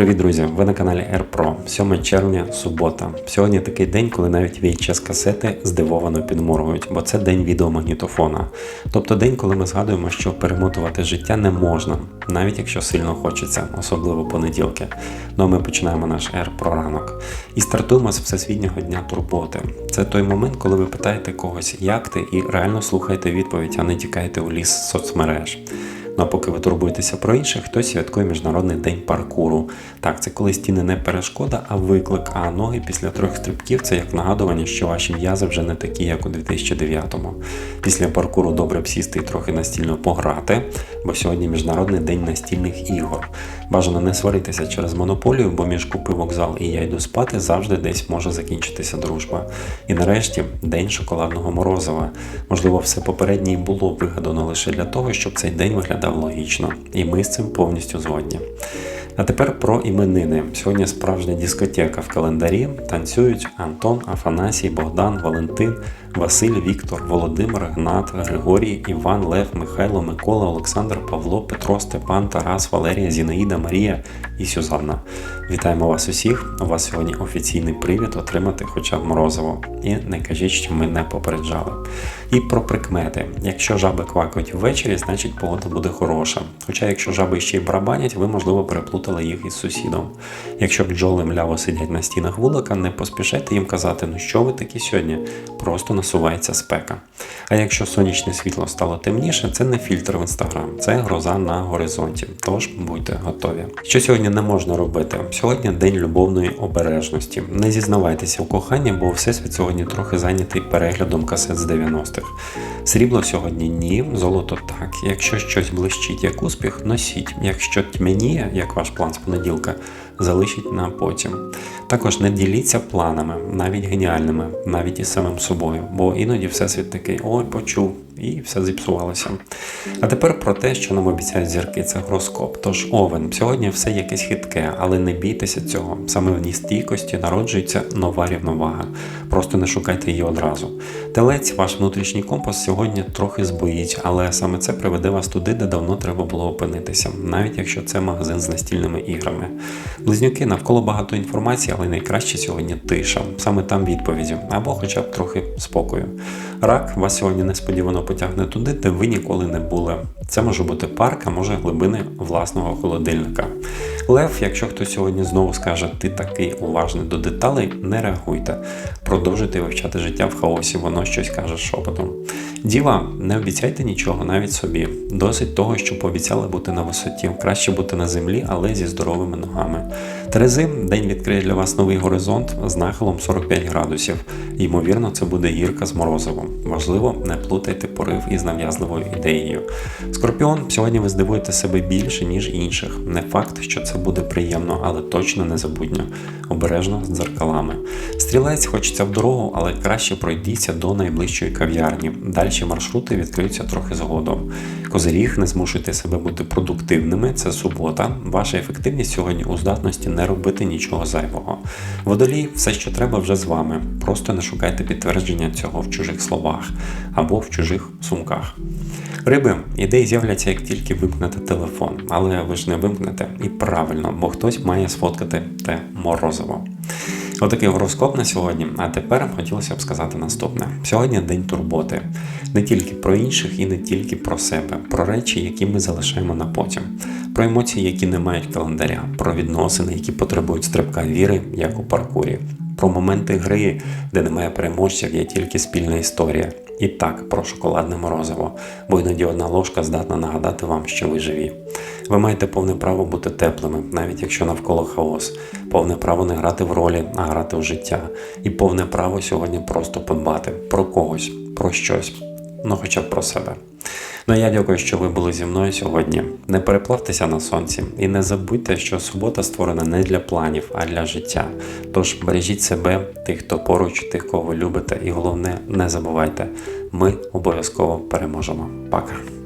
Привіт, друзі! Ви на каналі AirPro. 7 червня, субота. Сьогодні такий день, коли навіть VHS касети здивовано підморгують, бо це день відеомагнітофона. Тобто день, коли ми згадуємо, що перемотувати життя не можна, навіть якщо сильно хочеться, особливо понеділки. Ну а ми починаємо наш AirPro ранок. І стартуємо з Всесвітнього дня турботи. Це той момент, коли ви питаєте когось, як ти, і реально слухаєте відповідь, а не тікаєте у ліс соцмереж. Ну а поки ви турбуєтеся про інших, хтось святкує Міжнародний день паркуру. Так, це коли стіни не перешкода, а виклик, а ноги після трьох стрибків це як нагадування, що ваші м'язи вже не такі, як у 2009-му. Після паркуру добре б сісти і трохи настільно пограти, бо сьогодні Міжнародний день настільних ігор. Бажано не сваритися через монополію, бо між купи вокзал і я йду спати завжди десь може закінчитися дружба. І нарешті день шоколадного морозива. Можливо, все попереднє було вигадано лише для того, щоб цей день виглядав логічно, і ми з цим повністю згодні. А тепер про іменини. Сьогодні справжня дискотека в календарі. Танцюють Антон, Афанасій, Богдан, Валентин, Василь, Віктор, Володимир, Гнат, Григорій, Іван, Лев, Михайло, Микола, Олександр, Павло, Петро, Степан, Тарас, Валерія, Зінаїда, Марія і Сюзанна. Вітаємо вас усіх! У вас сьогодні офіційний привід отримати хоча б морозиво. І не кажіть, що ми не попереджали. І про прикмети. Якщо жаби квакають ввечері, значить погода буде хороша. Хоча, якщо жаби ще й барабанять, ви, можливо, переплутали їх із сусідом. Якщо бджоли мляво сидять на стінах вулика, не поспішайте їм казати, ну що ви такі сьогодні? Просто насувається спека. А якщо сонячне світло стало темніше, це не фільтр в інстаграм, це гроза на горизонті. Тож будьте готові. Що сьогодні не можна робити? Сьогодні день любовної обережності. Не зізнавайтеся в коханні, бо всесвіт сьогодні трохи зайнятий переглядом касет з 90-х. Срібло сьогодні ні, золото так. Якщо щось блищить як успіх, носіть. Якщо тьмяніє, як ваш план з понеділка, залишіть на потім. Також не діліться планами, навіть геніальними, навіть із самим собою, бо іноді всесвіт такий ой, почув, і все зіпсувалося. А тепер про те, що нам обіцяють зірки, це гороскоп. Тож овен, сьогодні все якесь хитке, але не бійтеся цього. Саме в ній стійкості народжується нова рівновага. Просто не шукайте її одразу. Телець, ваш внутрішній компас сьогодні трохи збоїть, але саме це приведе вас туди, де давно треба було опинитися, навіть якщо це магазин з настільними іграми. Близнюки навколо багато інформації, але найкраще сьогодні тиша. Саме там відповіді, або хоча б трохи спокою. Рак вас сьогодні несподівано потягне туди, де ви ніколи не були. Це може бути парк, а може глибини власного холодильника. Лев, якщо хтось сьогодні знову скаже, ти такий уважний до деталей, не реагуйте. Продовжуйте вивчати життя в хаосі, воно щось каже шепотом. Діва, не обіцяйте нічого, навіть собі. Досить того, що пообіцяли бути на висоті. Краще бути на землі, але зі здоровими ногами. Терези, день відкриє для вас новий горизонт з нахилом 45 градусів. Ймовірно, це буде гірка з морозивом. Важливо, не плутайте порив із нав'язливою ідеєю. Скорпіон, сьогодні ви здивуєте себе більше, ніж інших. Не факт, що це буде приємно, але точно незабутньо. Обережно з дзеркалами. Стрілець хочеться в дорогу, але краще пройдіться до найближчої кав'ярні. Дальші маршрути відкриються трохи згодом. Козиріг, не змушуйте себе бути продуктивними. Це субота. Ваша ефективність сьогодні у здатності не робити нічого зайвого. Водолій, все, що треба, вже з вами. Просто не шукайте підтвердження цього в чужих словах або в чужих сумках. Риби, ідеї з'являться, як тільки вимкнете телефон, але ви ж не вимкнете і правильно, бо хтось має сфоткати те морозиво. Отакий гороскоп на сьогодні. А тепер хотілося б сказати наступне: сьогодні день турботи, не тільки про інших і не тільки про себе, про речі, які ми залишаємо на потім, про емоції, які не мають календаря, про відносини, які потребують стрибка віри, як у паркурі, про моменти гри, де немає переможців, є тільки спільна історія. І так, про шоколадне морозиво, бо іноді одна ложка здатна нагадати вам, що ви живі. Ви маєте повне право бути теплими, навіть якщо навколо хаос, повне право не грати в ролі, а грати в життя, і повне право сьогодні просто подбати про когось, про щось, ну хоча б про себе. Ну я дякую, що ви були зі мною сьогодні. Не переплавтеся на сонці і не забудьте, що субота створена не для планів, а для життя. Тож бережіть себе, тих, хто поруч, тих, кого любите, і головне, не забувайте, ми обов'язково переможемо. Пока!